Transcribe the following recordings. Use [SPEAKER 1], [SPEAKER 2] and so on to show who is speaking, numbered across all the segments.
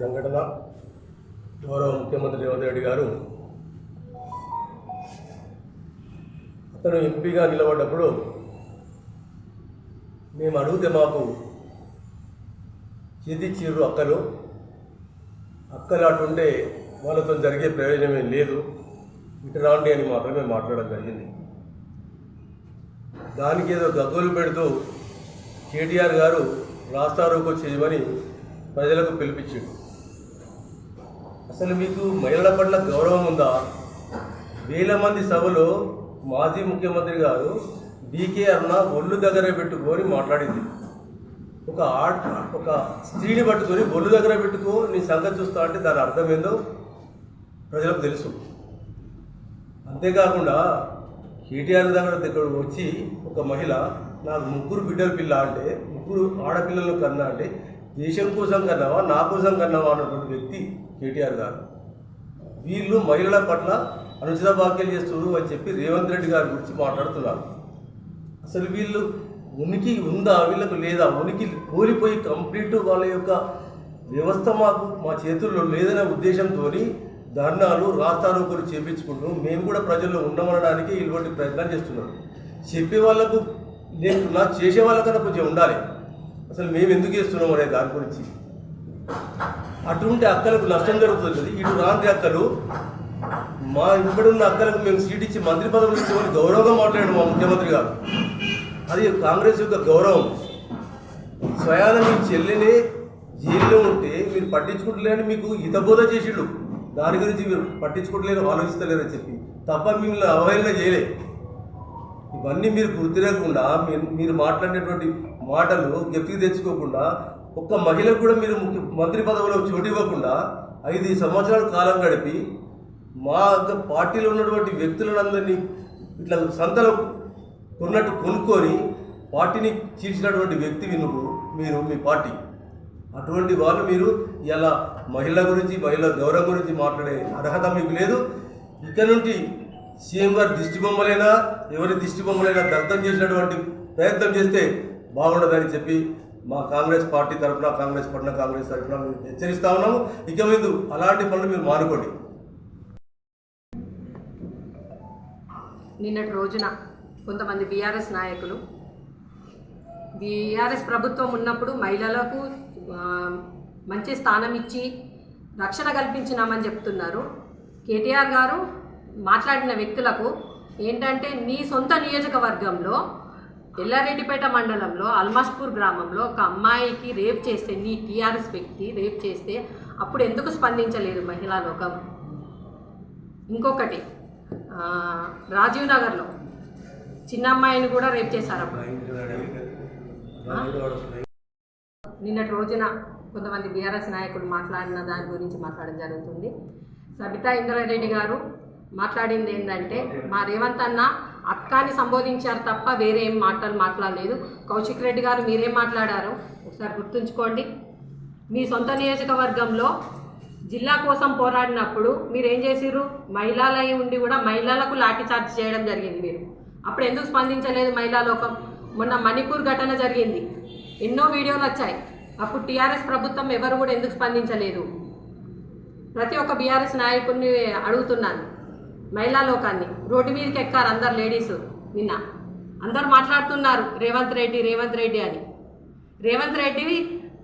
[SPEAKER 1] సంఘటన గౌరవ ముఖ్యమంత్రి రేవంత్ రెడ్డి గారు అతను ఎంపీగా నిలబడ్డప్పుడు మేము అడిగితే మాకు చేతిచ్చిర్రు అక్కలు? అక్కలు అటుంటే వాళ్ళతో జరిగే ప్రయోజనం లేదు. ఇటు అని మాత్రమే మాట్లాడడం జరిగింది. దానికి ఏదో గగ్గోలు పెడుతూ కేటీఆర్ గారు రాస్తారోకో చేయమని ప్రజలకు పిలిపించాడు. అసలు మీకు మహిళల పట్ల గౌరవం ఉందా? వేల మంది సభలో మాజీ ముఖ్యమంత్రి గారు బీకే అరుణ ఒళ్ళు దగ్గర పెట్టుకొని మాట్లాడింది. ఒక ఆట ఒక స్త్రీని పట్టుకొని ఒళ్ళు దగ్గర పెట్టుకో నీ సంగతి చూస్తా అంటే దాని అర్థం ఏందో ప్రజలకు తెలుసు. అంతేకాకుండా కేటీఆర్ దగ్గర దగ్గర వచ్చి ఒక మహిళ నాకు ముగ్గురు బిడ్డల పిల్ల అంటే ముగ్గురు ఆడపిల్లలను కన్నా అంటే దేశం కోసం కన్నావా నా కోసం కన్నావా అన్నటువంటి వ్యక్తి కేటీఆర్ గారు. వీళ్ళు మహిళల పట్ల అనుచిత వ్యాఖ్యలు చేస్తున్నారు అని చెప్పి రేవంత్ రెడ్డి గారి గురించి మాట్లాడుతున్నారు. అసలు వీళ్ళు ఉనికి ఉందా వీళ్ళకు లేదా? ఉనికి కోల్పోయి కంప్లీట్ వాళ్ళ యొక్క వ్యవస్థ మాకు మా చేతుల్లో లేదనే ఉద్దేశంతో ధర్నాలు రాస్తారోకులు చేపించుకుంటూ మేము కూడా ప్రజల్లో ఉండమనడానికి ఇటువంటి ప్రయత్నాలు చేస్తున్నాం చెప్పే వాళ్ళకు లేకున్నా చేసే వాళ్ళకన్నా కొంచెం ఉండాలి. అసలు మేము ఎందుకు చేస్తున్నాం అనే దాని గురించి. అటువంటి అక్కలకు నష్టం జరుగుతుంది. ఇటు రాంతి అక్కలు మా ఇక్కడున్న అక్కలకు మేము సీట్ ఇచ్చి మంత్రి పదవులు ఇచ్చేవాళ్ళు గౌరవంగా మాట్లాడాడు మా ముఖ్యమంత్రి గారు. అది కాంగ్రెస్ యొక్క గౌరవం. స్వయాన మీ చెల్లిని జైల్లో ఉంటే మీరు పట్టించుకుంటలేని మీకు హితబోధ చేసిండు. దాని గురించి మీరు పట్టించుకుంటలేరు ఆలోచిస్తలేరని చెప్పి. తప్ప మిమ్మల్ని అవహేళన చేయలే. ఇవన్నీ మీరు గుర్తులేకుండా మీరు మీరు మాటలు గెప్తికి తెచ్చుకోకుండా ఒక్క మహిళకు కూడా మీరు ముఖ్య మంత్రి పదవిలో చోటు ఇవ్వకుండా ఐదు సంవత్సరాల కాలం గడిపి మా యొక్క పార్టీలో ఉన్నటువంటి వ్యక్తులందరినీ ఇట్లా సంతలో కొన్నట్టు కొనుక్కొని పార్టీని చీల్చినటువంటి వ్యక్తివి నువ్వు మీరు మీ పార్టీ. అటువంటి వాళ్ళు మీరు ఇలా మహిళ గురించి మహిళ గౌరవం గురించి మాట్లాడే అర్హత మీకు లేదు. ఇక్కడ నుండి సీఎం గారు దిష్టి బొమ్మలైనా ఎవరి దిష్టి బొమ్మలైనా దగ్ధం చేసినటువంటి ప్రయత్నం చేస్తే బాగుండదని చెప్పి మా కాంగ్రెస్ పార్టీ తరఫున కాంగ్రెస్ పట్టిన కాంగ్రెస్ తరఫున హెచ్చరిస్తా ఉన్నాము. ఇక మీద అలాంటి పనులు మీరు మానుకోండి.
[SPEAKER 2] నిన్నటి రోజున కొంతమంది బీఆర్ఎస్ నాయకులు బీఆర్ఎస్ ప్రభుత్వం ఉన్నప్పుడు మహిళలకు మంచి స్థానం ఇచ్చి రక్షణ కల్పించినామని చెప్తున్నారు. కేటీఆర్ గారు మాట్లాడిన వ్యక్తులకు ఏంటంటే నీ సొంత నియోజకవర్గంలో ఎల్లారెడ్డిపేట మండలంలో అల్మాస్పూర్ గ్రామంలో ఒక అమ్మాయికి రేప్ చేస్తే నీ టీఆర్ఎస్ వ్యక్తి రేప్ చేస్తే అప్పుడు ఎందుకు స్పందించలేదు మహిళా లోకం? ఇంకొకటి రాజీవ్ నగర్లో చిన్న అమ్మాయిని కూడా రేప్ చేశారు నిన్నటి రోజున కొంతమంది బీఆర్ఎస్ నాయకులు మాట్లాడిన దాని గురించి మాట్లాడడం జరుగుతుంది. సబితా ఇంద్రారెడ్డి గారు మాట్లాడింది ఏంటంటే మా రేవంత్ అన్న అక్కాని సంబోధించారు తప్ప వేరే ఏం మాటలు మాట్లాడలేదు. కౌశిక్ రెడ్డి గారు మీరేం మాట్లాడారు? ఒకసారి గుర్తుంచుకోండి. మీ సొంత నియోజకవర్గంలో జిల్లా కోసం పోరాడినప్పుడు మీరు ఏం చేసిర్రు? మహిళలై ఉండి కూడా మహిళలకు లాఠీ చార్జ్ చేయడం జరిగింది మీరు. అప్పుడు ఎందుకు స్పందించలేదు మహిళా లోకం? మొన్న మణిపూర్ ఘటన జరిగింది. ఎన్నో వీడియోలు వచ్చాయి. అప్పుడు టీఆర్ఎస్ ప్రభుత్వం ఎవరు కూడా ఎందుకు స్పందించలేదు? ప్రతి ఒక్క బీఆర్ఎస్ నాయకుడిని అడుగుతున్నాను. మహిళా లోకాన్ని రోడ్డు మీదకి ఎక్కారు అందరు లేడీస్. నిన్న అందరు మాట్లాడుతున్నారు రేవంత్ రెడ్డి రేవంత్ రెడ్డి అని. రేవంత్ రెడ్డి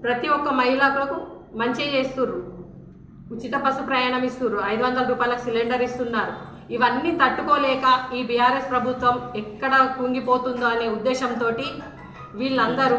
[SPEAKER 2] ప్రతి ఒక్క మహిళలకు మంచి చేస్తుర్రు. ఉచిత బస్సు ప్రయాణం ఇస్తుర్రు ఐదు వందల రూపాయలకు సిలిండర్ ఇస్తున్నారు. ఇవన్నీ తట్టుకోలేక ఈ బీఆర్ఎస్ ప్రభుత్వం ఎక్కడ కుంగిపోతుందో అనే ఉద్దేశంతో వీళ్ళందరూ